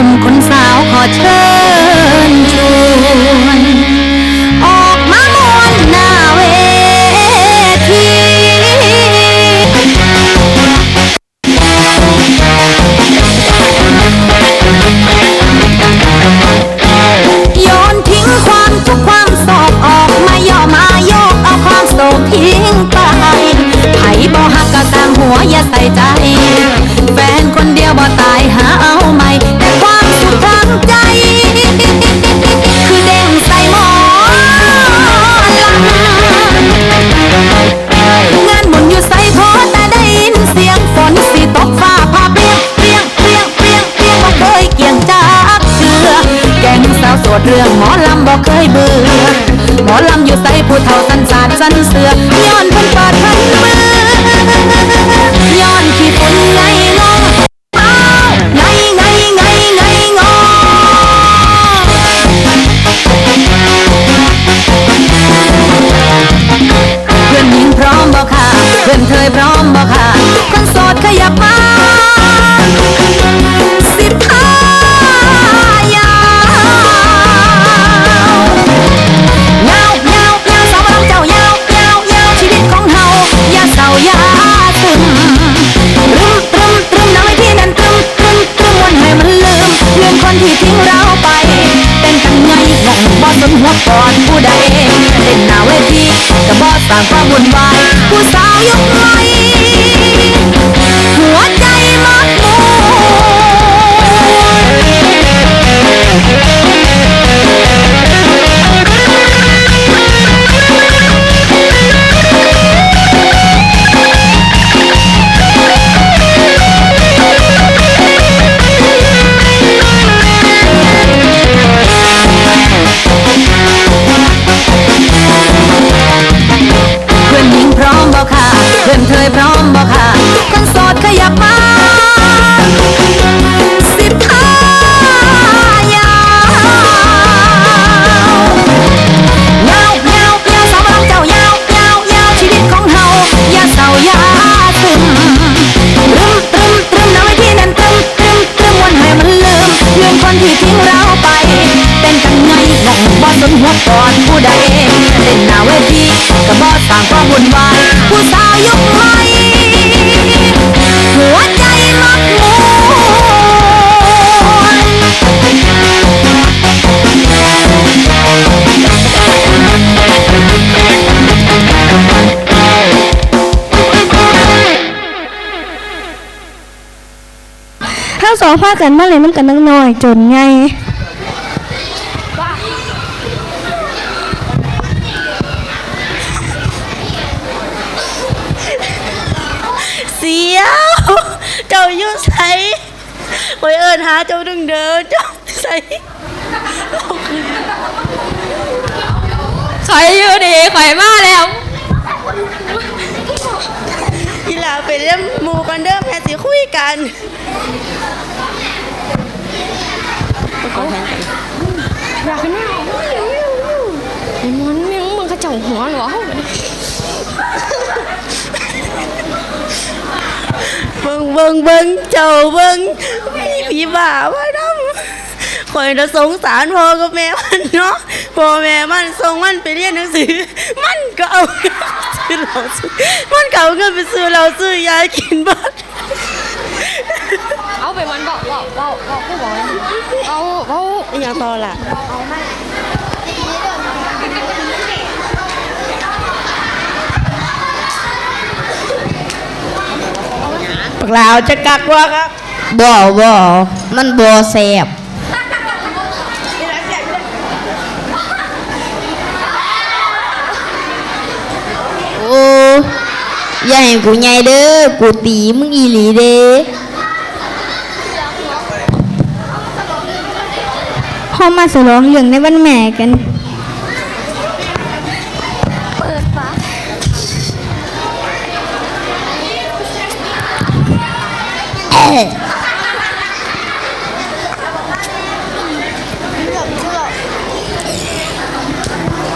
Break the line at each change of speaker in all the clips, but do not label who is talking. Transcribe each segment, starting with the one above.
นุ่มคนสาวขอเชิญ สนหัวก่อนผู้ใดเล่นหน้าเวทีก็บ่สร้างความวุ่นวายผู้สาวยุคใหม่หั ทั้งสอง
พากันมาเล่นน้ำกันนักหน่อย จนไง
เสียวเจ้าอยู่ใส่ไว้เอิญหาเจ้าดึงเดินเจ้าใสข่อยอยู่ดีข่อยมาแล้วกีฬา ไปเล่นหมูกันเด้อแม่สิคุยกันอยากกันแน่ไอ้มันยังมึงกระเจ้าหัวเหรอเบิ่งเบิ่งเบิ่งเจ้าเบิ่งมีผีบ้าว่าน้ำคอยน่ะสงสารพ่อกับแม่มันเนาะพ่อแม่มันส่งมันไปเรียนหนังสือ มันก็เอาเงินไป ซื้อเหล้าซื้อมันเก็เอาเงินไปซื้อเหล้าซื้อยากินบ้าน
เอาไปมันบอกบอกบอกบอกผู้บอกเอาเอา
อหย่างต่อล่ะ
ปกลาวจะกักว่าครับ
บ่บ่มันบ่แซ่บ โอ้อย่าให้กูใหญ่เด้อกูตีมึงอีหลีเด้
พ่อมาสลองเรื่องในวันแม่กัน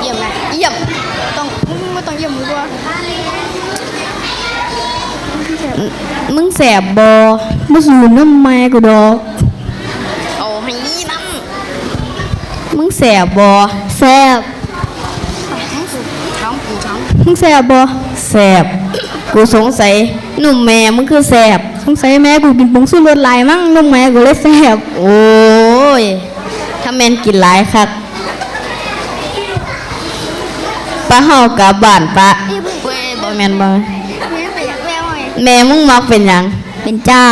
เยี่ยมไหมเยี่ยมต้องไม่ต้องเยี่ยมมือว่า มึงแสบบ่
มาสูนน้ำแม่กูดอก
เอาสบบ่
แซ่บมึงแซ่บบ่
แสบกูสงสัยหนุ่มแม่มึงคือแสบ
สงสัยแม่กูกินผงสู้รสหลายมั้งนมแม่กูเลยแซ่บ
โอ้ยถ้าแม่นกินหลายคักป้าเฮากลับบ้านปะเว้ยบ่แม่นบ่ แม่มึงมักเป็นหยัง
เป็นเจ้า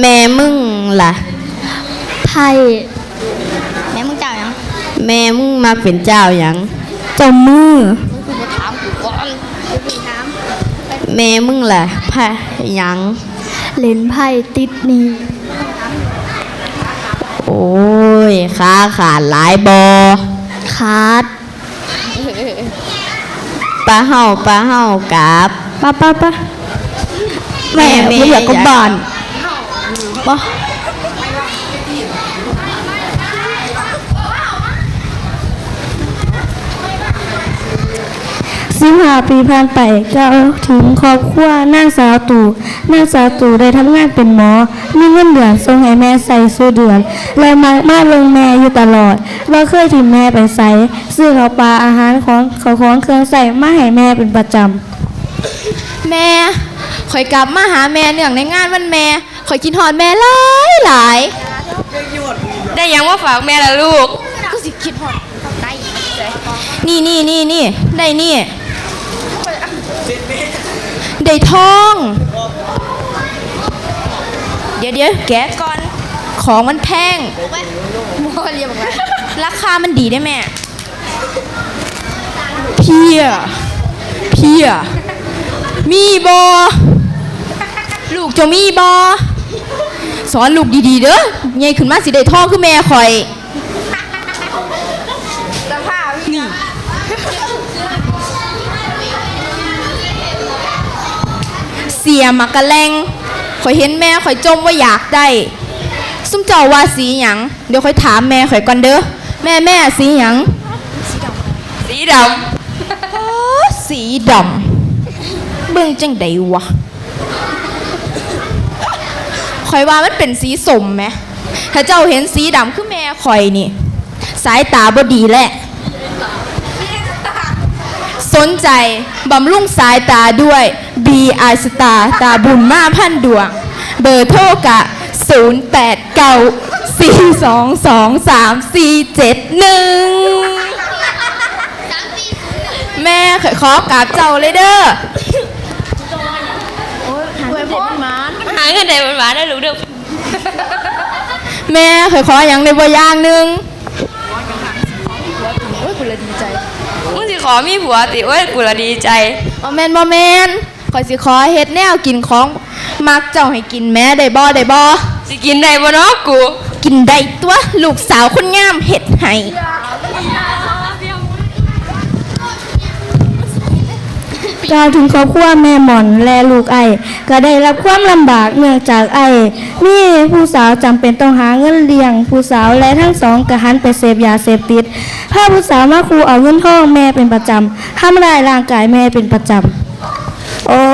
แม่มึงล่ะ
ไทยแม่มึงเจ้ายัง
แม่มึงมักเป็นเจ้าหยัง
เจ้ามือ
แม่มึงล่ะพะหยัง
เล่นไพ่ติดหนี่
โอ้ยขาขาดหลายบอ
ขาด
ป้าเฮาป้าเฮากลับ
ป้าป้าป้าแม่
แม่
ไม่อยากกลับบ้านป้าสิบห้าปีผ่านไปก็ถึงครอบครัวนางสาวตู่นางสาวตู่ได้ทำงานเป็นหมอ มีเงินเดือนส่งให้แม่ใส่ซื้อเดือนและมามาเบิ่งแม่อยู่ตลอดว่าเคยถิ่มแม่ไปใส่ซื้อข้าวปลาอาหารของเขาวของเครื่องใส่มาให้แม่เป็นประจำ
แม่ข่อยกลับมาหาแม่เนื่องในงานวันแม่ข่อยกินหอดแม่หลายหลาย
ได้ยังว่าฝากแม่ละลูก
นี่นี่นี่นี่ได้นี่ได้ทอง เดี๋ยวเดี๋ยวแกะก่อน ของมันแพงราคามันดีได้แม่ เพีย เพีย มีบอลูกจะมีบอสอนลูกดีๆเด้อใหญ่ขึ้นมาสิได้ทองคือแม่ข่อยเสียมักกะแลงข่อยเห็นแม่ข่อยจมว่าอยากได้ซุ่มเจ้าว่าสีหยังเดี๋ยวข่อยถามแม่ข่อยก่อนเด้อแม่แม่สีหยัง
สีด
อ๋อสีดำ เบิ่งจังใดวะข่อยว่ามันเป็นสีสมไหมถ้าเจ้าเห็นสีดำคือแม่ข่อยนี่ สายตาบ่ดีแหละ สนใจบำรุงสายตาด้วย B I Star ตาบุญมาพันดวง เบอร์โทรกะ 0 8 9 4 2 2 3 4 7 1 แม่ขอยขอกราบเจ้าเลยเด้อ
หาเงินได้หวานๆได้ลูกเด้อ
แม่ขอยขออย่างในบ่อย่างหนึง
มึงสิขอมีผัวติโอ้ยกูละดีใจ
บ่แมนบ่แมนขอยสิขอเฮ็ดแนวกินของมักเจ้าให้กินแม่ได้บ่ได้บ่
สิกินได้บ่เนาะกู
กินได้ตัวลูกสาวคนงามเฮ็ดให้
กล่าวถึงครอบครัวแม่หมอนและลูกไอ ก็ได้รับความลำบากเนื่องจากไอมีผู้สาวจำเป็นต้องหาเงินเลี้ยง ผู้สาวและทั้งสองกระหันไปเสพยาเสพติดพาผู้สาวมาครูเอาเงินทองแม่เป็นประจำทำร้ายร่างกายแม่เป็นประจำ
โอ้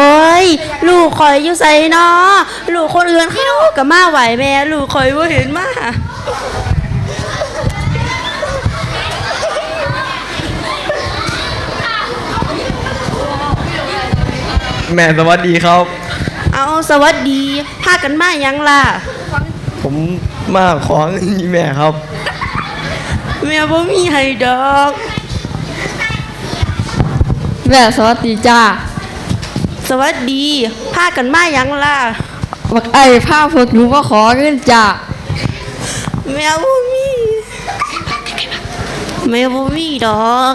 ย ลูกคอยอยู่ใส่นาะลูกคนอื่นเขาก็มาไหวแม่ ลูกคอยว่าเห็นมา
แม่สวัสดีครับ
เอาสวัสดีพากันมายังล่ะ
ผมมาขอเงินนี่แม่ครับ
แม่บ่มีให้ดอก
แม่สวัสดีจ้า
สวัสดีพากันมายังล่ะ
บักไอ้ผ้าพวกหนูมาขอเงินจ้า
แม่บ่มีแม่บ่มีดอก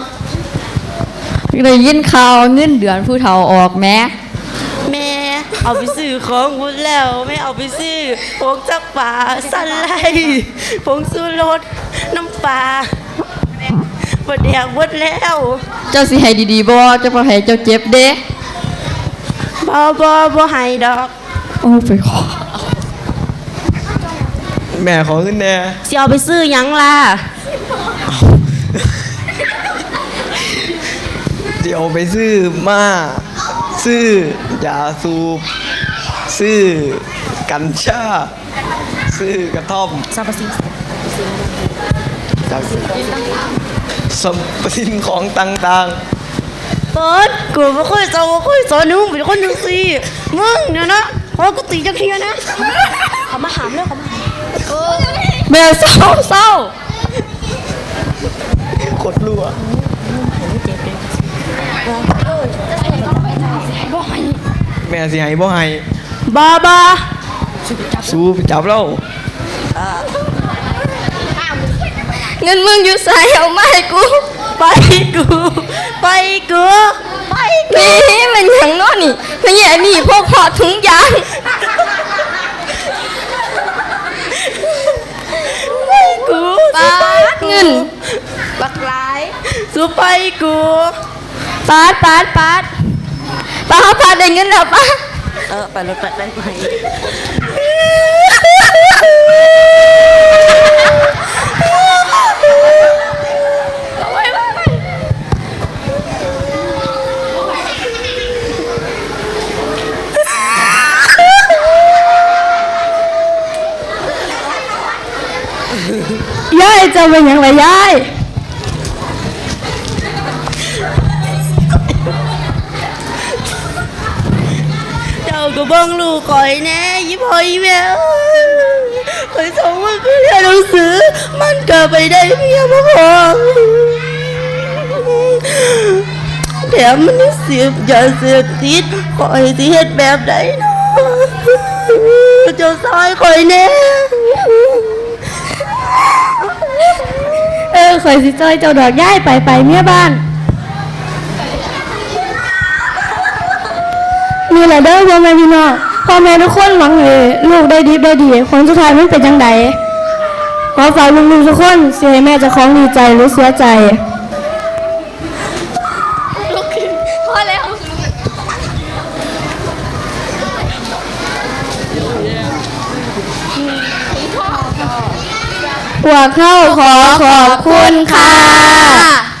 ได้ยินข่าวเงินเดือนผู้เฒ่าออกแม่
แม่ เอาไปซื้อของหมดแล้วแม่เอาไปซื้อผงจักป่าสไลด์ผงสูรสน้ำปลาบดแดกหมดแล้ว
เจ้าสิให้ดีๆบ่เจ้าบ่ให้เจ้าเจ็บเด้
บ่บ่บ่ให้ดอก
โอ้ไปขอ
แม่ขอเงินแน่
สิเอาไปซื้อหยังล่ะ
เดี๋ยวไปซื้อมาซื้อ ยาสูบซื้อกัญชาซื้อกระท่อม
ซาบะซิ
จากสมปสินของต่าง
เปิดกูไม่ค่อยสอนไม่ค่อยสอนหนูเป็นคนหนึ่งสิมึงเนี่ยนะพอกูตีจะเคลียร์นะเขามาหามเรื่องเขามา
แม่เศร้าเศร้า
ๆกดรั่ว แม่สิให้บ่ให้
บาบา
สู้ไปจับเรา
เงินมึงอยู่ใส่เอามาให้กู
ไปกู ไปกูไปกู
นี่มันหยังเน้อนี่พะแย่นี่พวกหอดถุงยาง
กู
ปาดเงินบักหลาย
สู้ไปกู
ปาดปาดปาด ปาดเขาปาดได้เงินแล้วปะ
เออไปรถไปไปไป
ยายจะเป็นหยังไงยายา
ก็เบังลูกคอยแน่ยี่พอยี่แม่คอยส่งมันไปเรียนหนังสือ มันก็ไปได้เมียมาพอแถมมันยังเสียบยาเสพติดคอยสิเฮ็ดแบบไหนเนาะเจ้าซอยคอยแน่
เออข่อยสิจอยเจ้าดอกย้ายไปไปเมียบ้าน นี่แหละเด้อพ่อแม่พี่น้องพ่อแม่ทุกคนหวังเลยลูกได้ดีได้ดีผลสุดท้ายมันเป็นจังไดขอฝากลูกๆทุกคนเสียให้แม่เจะคล้าของดีใจหรือเสียใจ
พอแล้ว
พวกเข้าขอขอบคุณค่ะ